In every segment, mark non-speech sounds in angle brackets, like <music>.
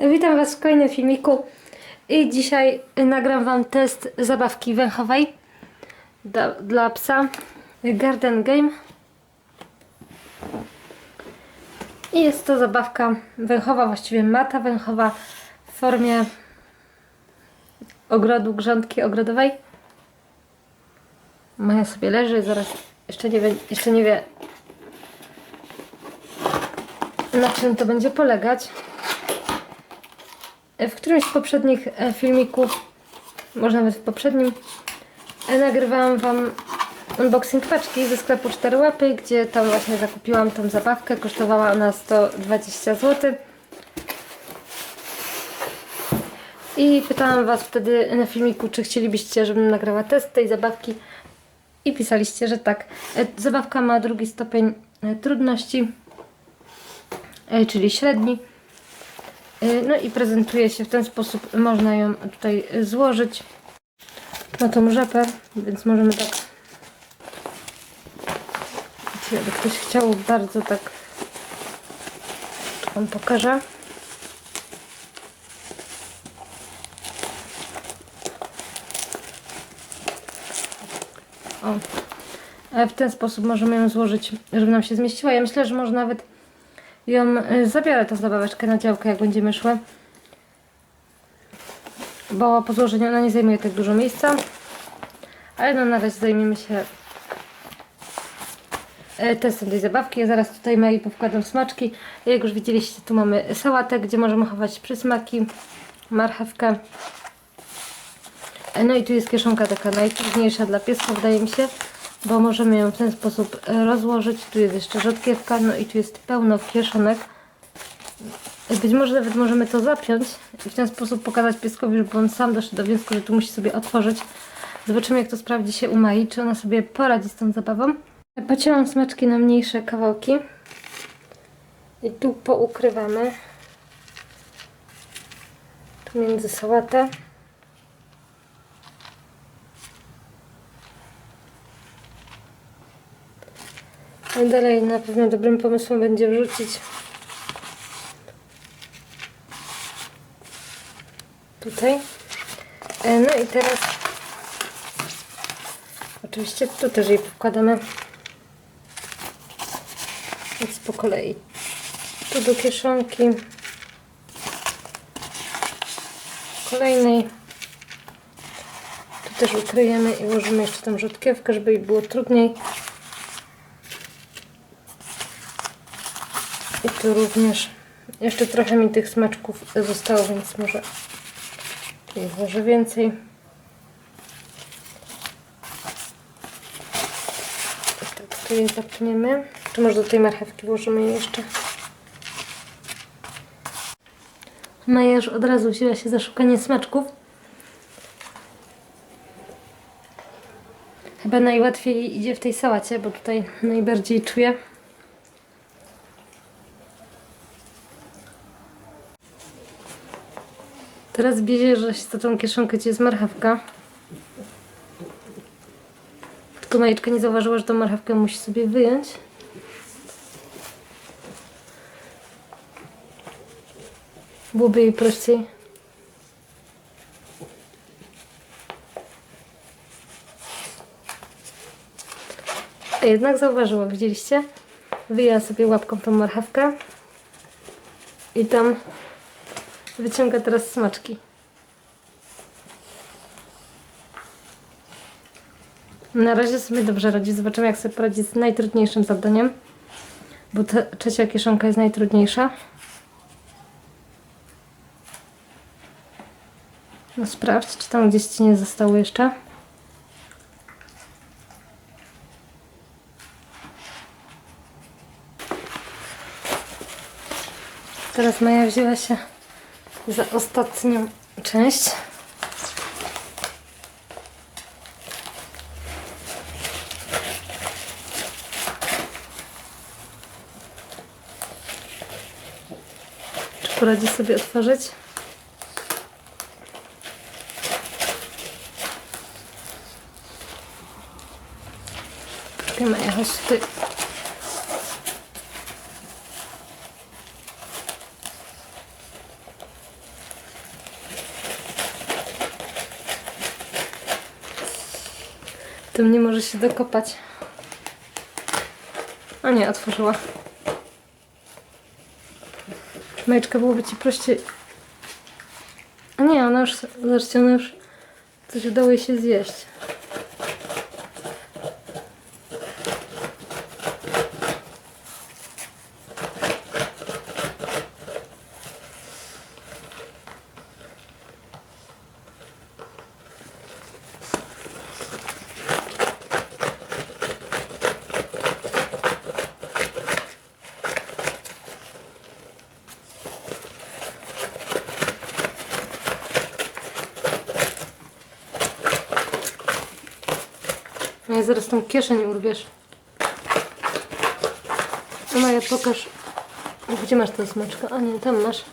Witam Was w kolejnym filmiku i dzisiaj nagram Wam test zabawki węchowej dla, dla psa Garden Game. I jest to zabawka węchowa, właściwie mata węchowa w formie ogrodu, grządki ogrodowej. Maja sobie leży, zaraz jeszcze nie wie, jeszcze nie wie na czym to będzie polegać w którymś z poprzednich e, filmików, może nawet w poprzednim, e, nagrywałam Wam unboxing paczki ze sklepu 4 łapy, gdzie tam właśnie zakupiłam tą zabawkę. Kosztowała ona 120 zł. I pytałam Was wtedy na filmiku, czy chcielibyście, żebym nagrała test tej zabawki. I pisaliście, że tak. E, Zabawka ma drugi stopień trudności, czyli średni. Y, No i prezentuje się w ten sposób. Można ją tutaj złożyć na tą rzepę, więc możemy tak. Jakby ktoś chciał bardzo tak. Wam pokażę. O. E, W ten sposób możemy ją złożyć, żeby nam się zmieściła. Ja myślę, że może nawet ją y, zabiorę tą zabaweczkę na działkę, jak będziemy szły. Bo po złożeniu ona nie zajmuje tak dużo miejsca. Ale no na razie zajmiemy się y, testem tej zabawki. Ja zaraz tutaj Mai powkładam smaczki. Jak już widzieliście, tu mamy sałatę, gdzie możemy chować przysmaki, marchewkę. No i tu jest kieszonka taka najtrudniejsza dla pieska, wydaje mi się, bo możemy ją w ten sposób e, rozłożyć. Tu jest jeszcze rzodkiewka, no i tu jest pełno kieszonek. Być może nawet możemy to zapiąć i w ten sposób pokazać pieskowi, żeby on sam doszedł do wniosku, że tu musi sobie otworzyć. Zobaczymy, jak to sprawdzi się u Mai, czy ona sobie poradzi z tą zabawą. Pocięłam smaczki na mniejsze kawałki i tu poukrywamy tu między sałatę. Dalej na pewno dobrym pomysłem będzie wrzucić tutaj. E, No i teraz oczywiście tu też jej wkładamy więc po kolei. Tu do kieszonki. Kolejnej. Tu też ukryjemy i włożymy jeszcze tą rzodkiewkę, żeby jej było trudniej tu również jeszcze trochę mi tych smaczków zostało, więc może tutaj włożę więcej. Tak, tu je zapniemy. Czy może do tej marchewki włożymy je jeszcze? Maja już od razu wzięła się za szukanie smaczków. Chyba najłatwiej idzie w tej sałacie, bo tutaj najbardziej czuję. Teraz bierzesz za tą kieszonkę, gdzie jest marchewka. Tylko Majeczka nie zauważyła, że tą marchewkę musi sobie wyjąć. Byłoby jej prościej. A jednak zauważyła, widzieliście? Wyjęła sobie łapką tą marchewkę. I tam Wyciąga teraz smaczki. Na razie sobie dobrze radzi. Zobaczymy, jak sobie poradzi z najtrudniejszym zadaniem. Bo ta trzecia kieszonka jest najtrudniejsza. No sprawdź, czy tam gdzieś Ci nie zostało jeszcze. Teraz Maja wzięła się za ostatnią część. Czy poradzi sobie otworzyć? Poczekaj, Maja, chodź tutaj. Tym nie może się dokopać. A nie, otworzyła. Majeczka byłoby ci prościej. A nie, ona już, zobaczcie, ona już coś udało jej się zjeść. Zaraz tą kieszeń urwiesz. No Maja, pokaż. Gdzie masz tę smaczkę? A nie, tam masz.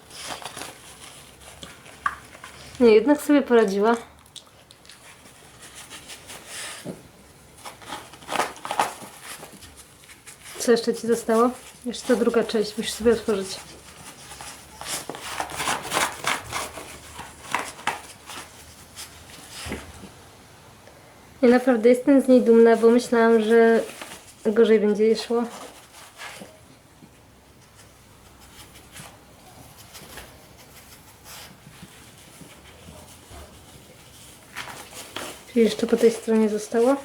Nie, jednak sobie poradziła. Co jeszcze Ci zostało? Jeszcze ta druga część, musisz sobie otworzyć. Ja naprawdę jestem z niej dumna, bo myślałam, że gorzej będzie jej szło. Czy jeszcze po tej stronie zostało?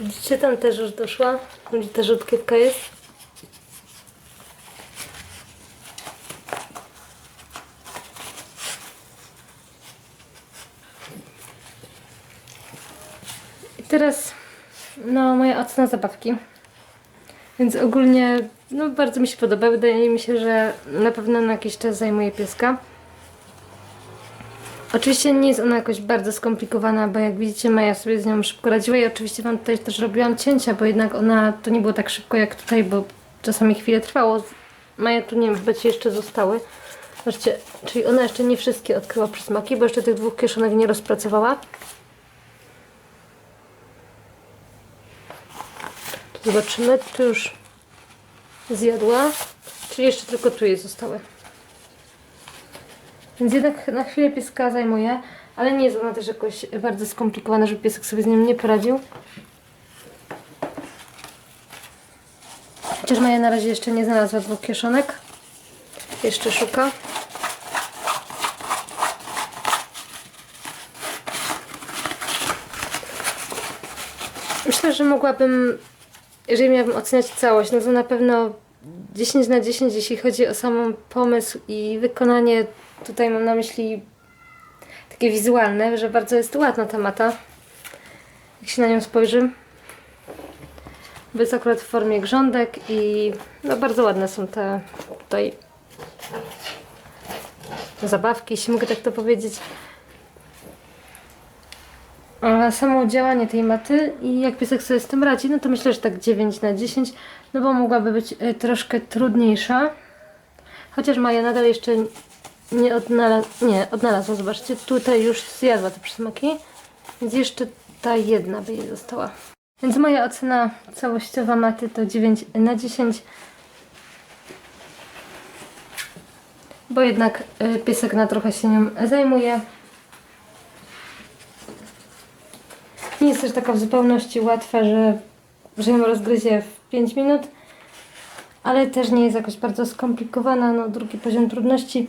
Widzicie, tam też już doszła. Gdzie ta rzutkiewka jest? Teraz no, moja ocena zabawki. Więc ogólnie no, bardzo mi się podoba. Wydaje mi się, że na pewno na jakiś czas zajmuje pieska. Oczywiście nie jest ona jakoś bardzo skomplikowana, bo jak widzicie Maja sobie z nią szybko radziła i oczywiście Wam tutaj też robiłam cięcia, bo jednak ona to nie było tak szybko jak tutaj, bo czasami chwilę trwało. Maja tu nie wiem, chyba ci jeszcze zostały. Zobaczcie, czyli ona jeszcze nie wszystkie odkryła przysmaki, bo jeszcze tych dwóch kieszonek nie rozpracowała. Zobaczymy, tu już zjadła, czyli jeszcze tylko tu jej zostały. Więc jednak na chwilę pieska zajmuje, ale nie jest ona też jakoś bardzo skomplikowana, żeby piesek sobie z nim nie poradził. Chociaż Maja na razie jeszcze nie znalazła dwóch kieszonek. Jeszcze szuka. Myślę, że mogłabym, jeżeli miałabym oceniać całość, no to na pewno 10 na 10, jeśli chodzi o sam pomysł i wykonanie. Tutaj mam na myśli takie wizualne, że bardzo jest ładna ta mata. Jak się na nią spojrzy. Jest akurat w formie grządek i no bardzo ładne są te tutaj zabawki, jeśli mogę tak to powiedzieć. A samo działanie tej maty i jak piesek sobie z tym radzi, no to myślę, że tak 9 na 10, no bo mogłaby być y, troszkę trudniejsza. Chociaż Maja nadal jeszcze nie odnalazła, nie, odnalazła, zobaczcie, tutaj już zjadła te przysmaki, więc jeszcze ta jedna by jej została. Więc moja ocena całościowa maty to 9 na 10. Bo jednak y, piesek na trochę się nią zajmuje. Nie jest też taka w zupełności łatwa, że, że ją rozgryzie w 5 minut, ale też nie jest jakoś bardzo skomplikowana, no drugi poziom trudności.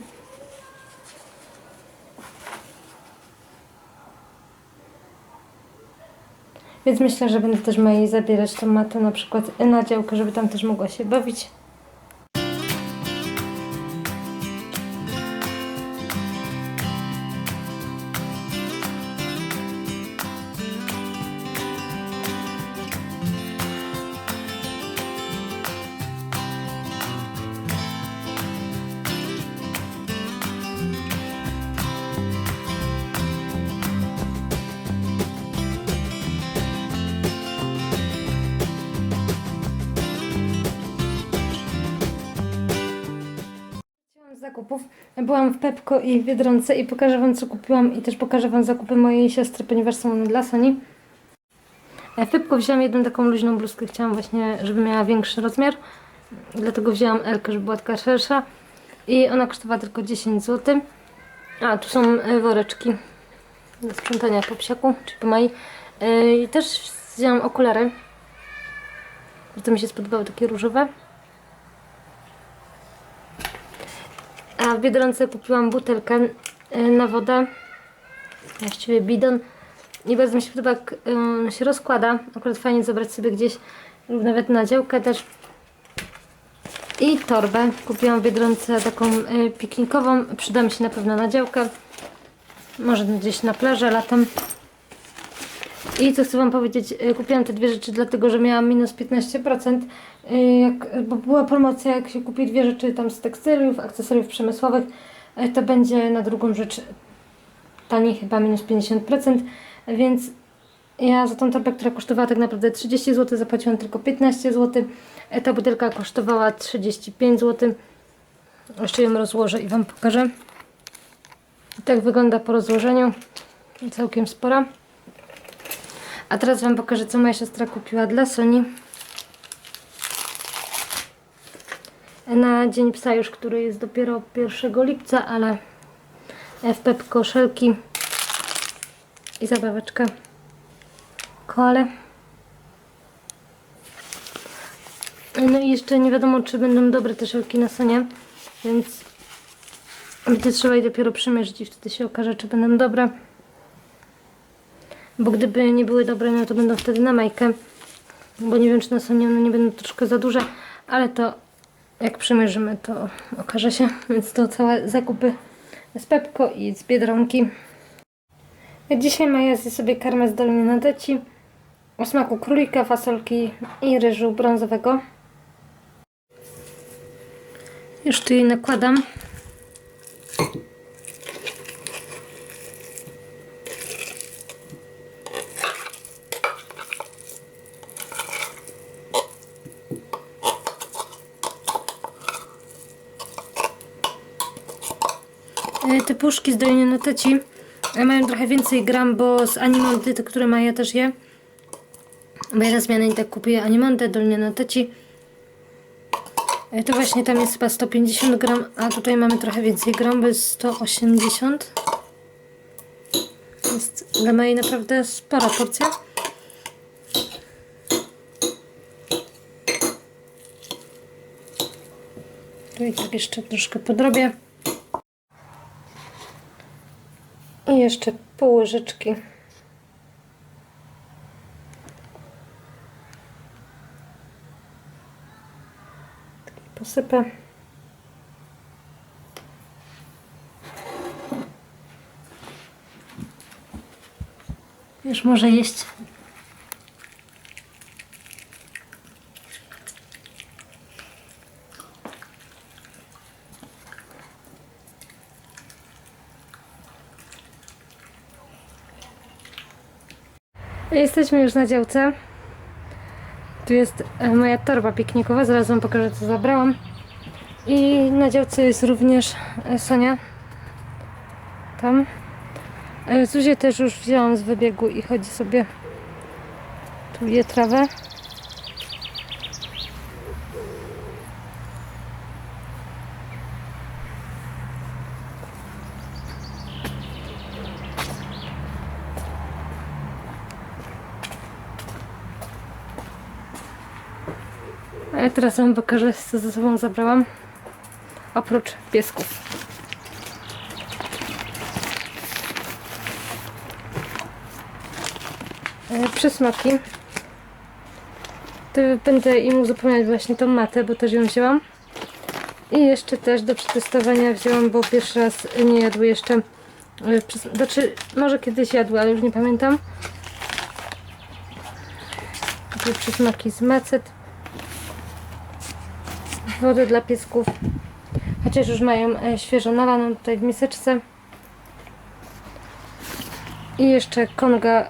Więc myślę, że będę też Mai zabierać tą matę na przykład na działkę, żeby tam też mogła się bawić. Byłam w Pepko i w Biedronce i pokażę Wam co kupiłam i też pokażę Wam zakupy mojej siostry, ponieważ są one dla Soni. E, W Pepko wzięłam jedną taką luźną bluzkę, chciałam właśnie, żeby miała większy rozmiar. Dlatego wzięłam Elkę, żeby była taka szersza. I ona kosztowała tylko 10 zł. A, tu są e, woreczki do sprzątania po psiaku, czy po Mai. E, I też wzięłam okulary. Bardzo mi się spodobały takie różowe. A w Biedronce kupiłam butelkę e, na wodę. Właściwie bidon. I bardzo mi się podoba, jak on się rozkłada. Akurat fajnie zabrać sobie gdzieś, lub nawet na działkę też. I torbę. Kupiłam w Biedronce taką e, piknikową. Przyda mi się na pewno na działkę. Może gdzieś na plażę latem. I co chcę Wam powiedzieć, e, kupiłam te dwie rzeczy dlatego, że miałam minus 15%, e, jak, bo była promocja, jak się kupi dwie rzeczy tam z tekstyliów, akcesoriów przemysłowych, e, to będzie na drugą rzecz taniej chyba minus 50%, więc ja za tą torbę, która kosztowała tak naprawdę 30 zł, zapłaciłam tylko 15 zł. Ta butelka kosztowała 35 zł. Jeszcze ją rozłożę i Wam pokażę. I tak wygląda po rozłożeniu. Całkiem spora. A teraz Wam pokażę, co moja siostra kupiła dla Soni. Na Dzień Psa już, który jest dopiero 1 lipca, ale w Pepko szelki i zabaweczkę koale. No i jeszcze nie wiadomo, czy będą dobre te szelki na Sonie, więc będzie trzeba je dopiero przymierzyć i wtedy się okaże, czy będą dobre. Bo gdyby nie były dobre, no to będą wtedy na majkę. Bo nie wiem, czy na Sonie one nie będą troszkę za duże, ale to jak przymierzymy, to okaże się. <laughs> Więc to całe zakupy z Pepko i z Biedronki. Dzisiaj Maja zje sobie karmę z doliny na deci o smaku królika, fasolki i ryżu brązowego. Już tu jej nakładam. Te puszki z doliny na teci e, mają trochę więcej gram, bo z animonty, te które Maja też je. Bo ja na zmianę i tak kupuję animonty, dolnie na teci. E, To właśnie tam jest chyba 150 gram, a tutaj mamy trochę więcej gram, bo jest 180. Jest dla mojej naprawdę spora porcja. Tu i tak jeszcze troszkę podrobię. Jeszcze pół łyżeczki. Posypę. Już może jeść. Jesteśmy już na działce. Tu jest e, moja torba piknikowa, zaraz wam pokażę co zabrałam. I na działce jest również e, Sonia. Tam. E, Zuzię też już wzięłam z wybiegu i chodzi sobie tu je trawę. A ja teraz wam pokażę co ze sobą zabrałam. Oprócz piesków. E, Przysmaki. To będę im uzupełniać właśnie tą matę, bo też ją wzięłam. I jeszcze też do przetestowania wzięłam, bo pierwszy raz nie jadły jeszcze. e, Znaczy, może kiedyś jadły, ale już nie pamiętam. Takie przysmaki z macet. Wodę dla piesków. Chociaż już mają e, świeżo nalaną tutaj w miseczce. I jeszcze konga,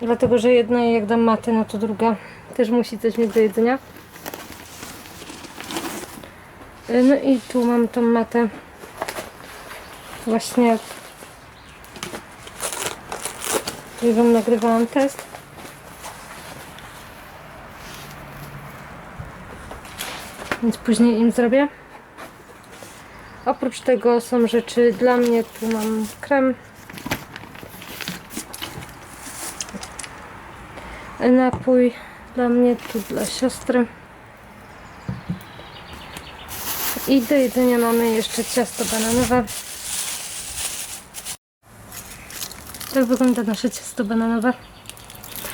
dlatego że jedna jak dam matę, no to druga też musi coś mieć do jedzenia. E, No i tu mam tą matę. Właśnie wam nagrywałam test. Więc później im zrobię. Oprócz tego są rzeczy dla mnie. Tu mam krem. Napój dla mnie, tu dla siostry. I do jedzenia mamy jeszcze ciasto bananowe. Tak wygląda nasze ciasto bananowe.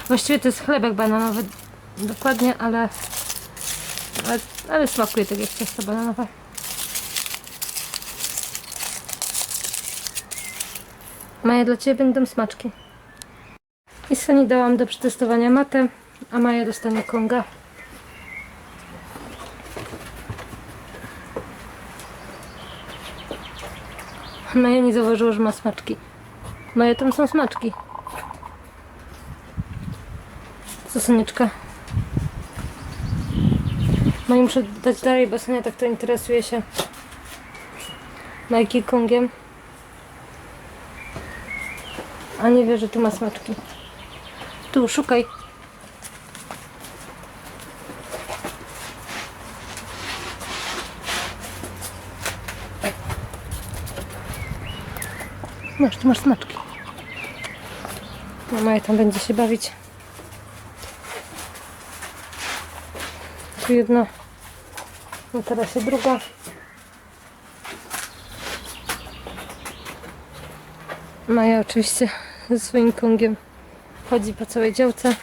Właściwie to jest chlebek bananowy dokładnie, ale, ale, ale smakuje tak jak ciasto bananowe. Maja, dla Ciebie będą smaczki. I Sani dałam do przetestowania matę, a Maja dostanie konga. Maja nie zauważyła, że ma smaczki. Maja, tam są smaczki. Co, Sonieczka? Maja, muszę dać dalej, bo Sonia tak to interesuje się Majki Kongiem. A nie wie, że tu ma smaczki. Tu, szukaj. Masz, tu masz smaczki. No Maja tam będzie się bawić. Tu jedna. No teraz się druga. Maja oczywiście ze swoim kongiem chodzi po całej działce.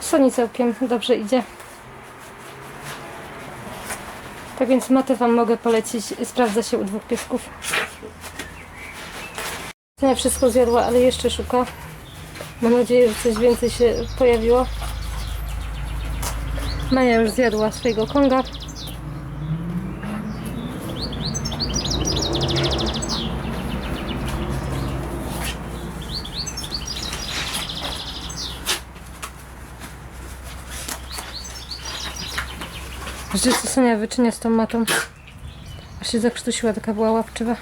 Soni całkiem dobrze idzie. Tak więc matę Wam mogę polecić. Sprawdza się u dwóch piesków. Nie wszystko zjadła, ale jeszcze szuka. Mam nadzieję, że coś więcej się pojawiło. Maja już zjadła swojego konga. Co Sonia wyczynia z tą matą. Aż się zakrztusiła, taka była łapczywa.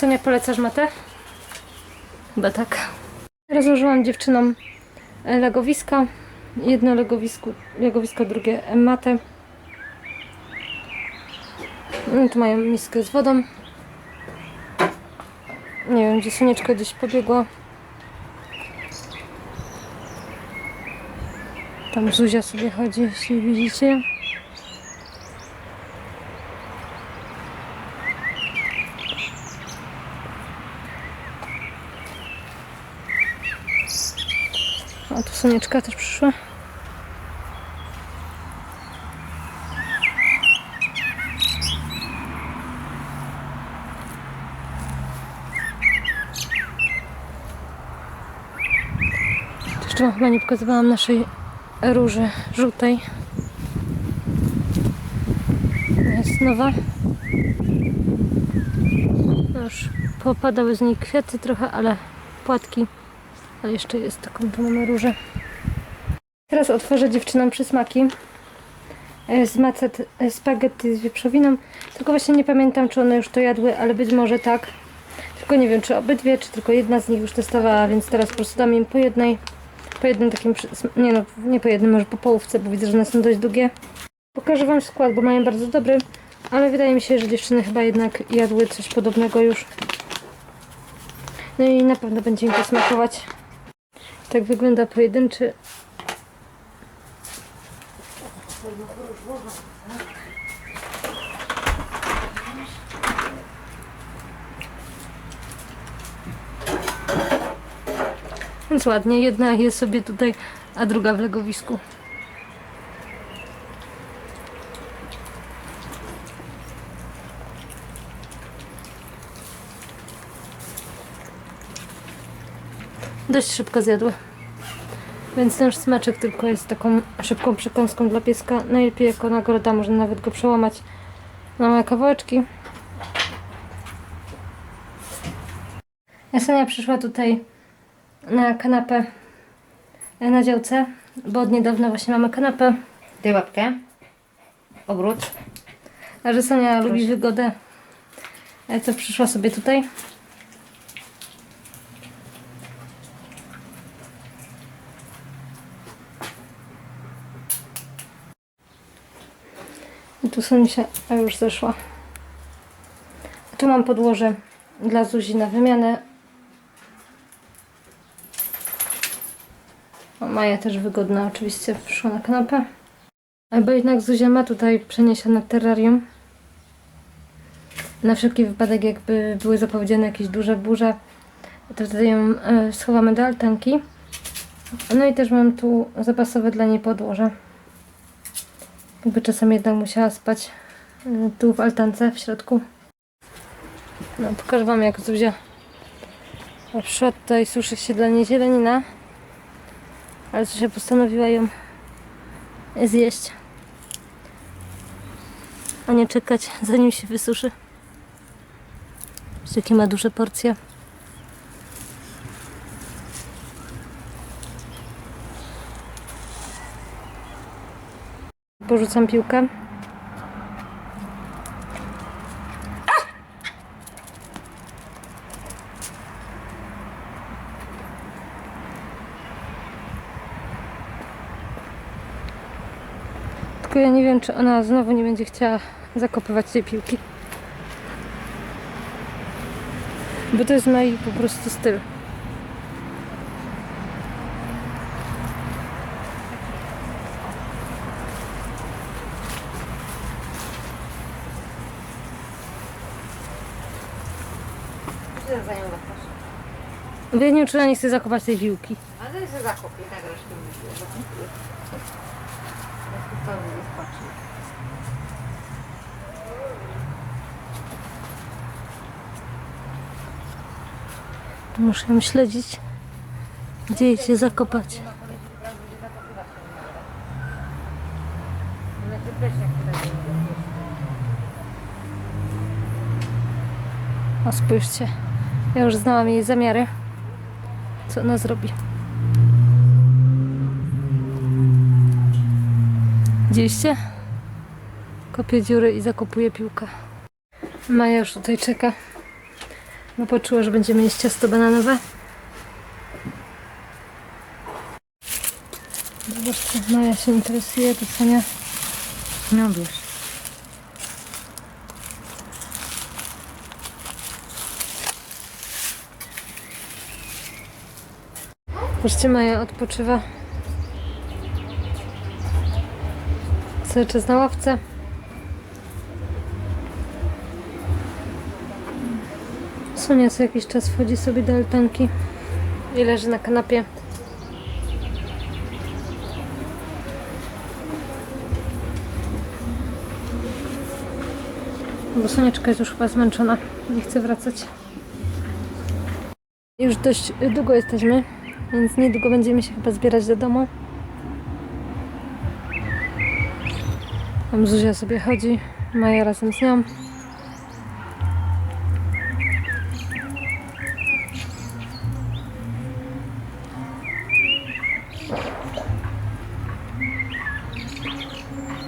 Sonia, polecasz matę? Chyba tak. Rozłożyłam dziewczynom legowiska. Jedno legowisko, legowisko drugie matę. No, tu mają miskę z wodą. Nie wiem, gdzie Sonieczka gdzieś pobiegła. Tam Zuzia sobie chodzi, jeśli widzicie. Sonieczka też przyszła. Jeszcze chyba nie pokazywałam naszej róży żółtej. Jest nowa. No Już popadały z niej kwiaty trochę, ale płatki. Ale jeszcze jest taką tu mamy różę. Teraz otworzę dziewczynom przysmaki e, z macet e, spaghetti z wieprzowiną. Tylko właśnie nie pamiętam, czy one już to jadły, ale być może tak. Tylko nie wiem, czy obydwie, czy tylko jedna z nich już testowała, więc teraz po prostu dam im po jednej. Po jednym takim, nie no, nie po jednym, może po połówce, bo widzę, że one są dość długie. Pokażę Wam skład, bo mają bardzo dobry, ale wydaje mi się, że dziewczyny chyba jednak jadły coś podobnego już. No i na pewno będzie im to smakować. Tak wygląda pojedynczy. Więc ładnie, jedna jest sobie tutaj, a druga w legowisku. Dość szybko zjadły. Więc ten smaczek tylko jest taką szybką przekąską dla pieska. Najlepiej jako nagroda, można nawet go przełamać na małe kawałeczki. Jasenia przyszła tutaj na kanapę e, na działce, bo od niedawna właśnie mamy kanapę. Daj łapkę. Obrót. A że Sonia lubi wygodę, e, to przyszła sobie tutaj. I tu Sonia a już zeszła. Tu mam podłoże dla Zuzi na wymianę. O, Maja też wygodna oczywiście przyszła na kanapę. Albo jednak Zuzia ma tutaj przeniesione terrarium. Na wszelki wypadek, jakby były zapowiedziane jakieś duże burze, to wtedy ją e, schowamy do altanki. No i też mam tu zapasowe dla niej podłoże. Jakby czasem jednak musiała spać e, tu w altance w środku. No, pokażę Wam jak Zuzia na przykład tutaj suszy się dla niej zielenina. Ale Zuzia postanowiła ją zjeść. A nie czekać zanim się wysuszy. Jakie ma duże porcje. Porzucam piłkę. Tylko ja nie wiem, czy ona znowu nie będzie chciała zakopywać tej piłki. Bo to jest mój po prostu styl. Gdzie za nią latasz? Bo ja nie wiem, czy ona nie chce zakopać tej piłki. Ale się zakopię, tak resztę. To. Muszę ją śledzić. Gdzie jej się zakopać. O, spójrzcie. Ja już znałam jej zamiary. Co ona zrobi. Widzieliście? Kopie dziury i zakopuje piłkę. Maja już tutaj czeka. Bo poczuła, że będziemy jeść ciasto bananowe. Zobaczcie, Maja się interesuje, to Sonia. No wiesz. Zobaczcie, Maja odpoczywa. Cały czas na ławce. Sonia co jakiś czas wchodzi sobie do altanki i leży na kanapie. Bo Sonieczka jest już chyba zmęczona. Nie chce wracać. Już dość długo jesteśmy, więc niedługo będziemy się chyba zbierać do domu. Tam Zuzia sobie chodzi, Maja razem z nią.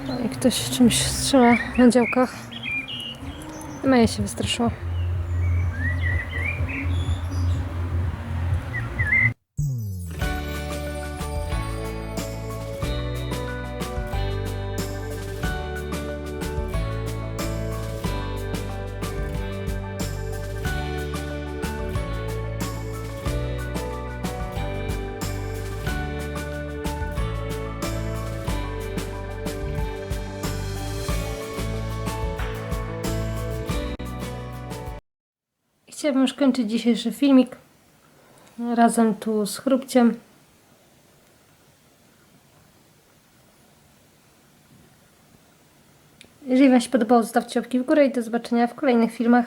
No ktoś czymś strzela na działkach. Maja się wystraszyła. Chciałabym już kończyć dzisiejszy filmik razem tu z chrupciem. Jeżeli Wam się podobało, zostawcie łapki w górę i do zobaczenia w kolejnych filmach.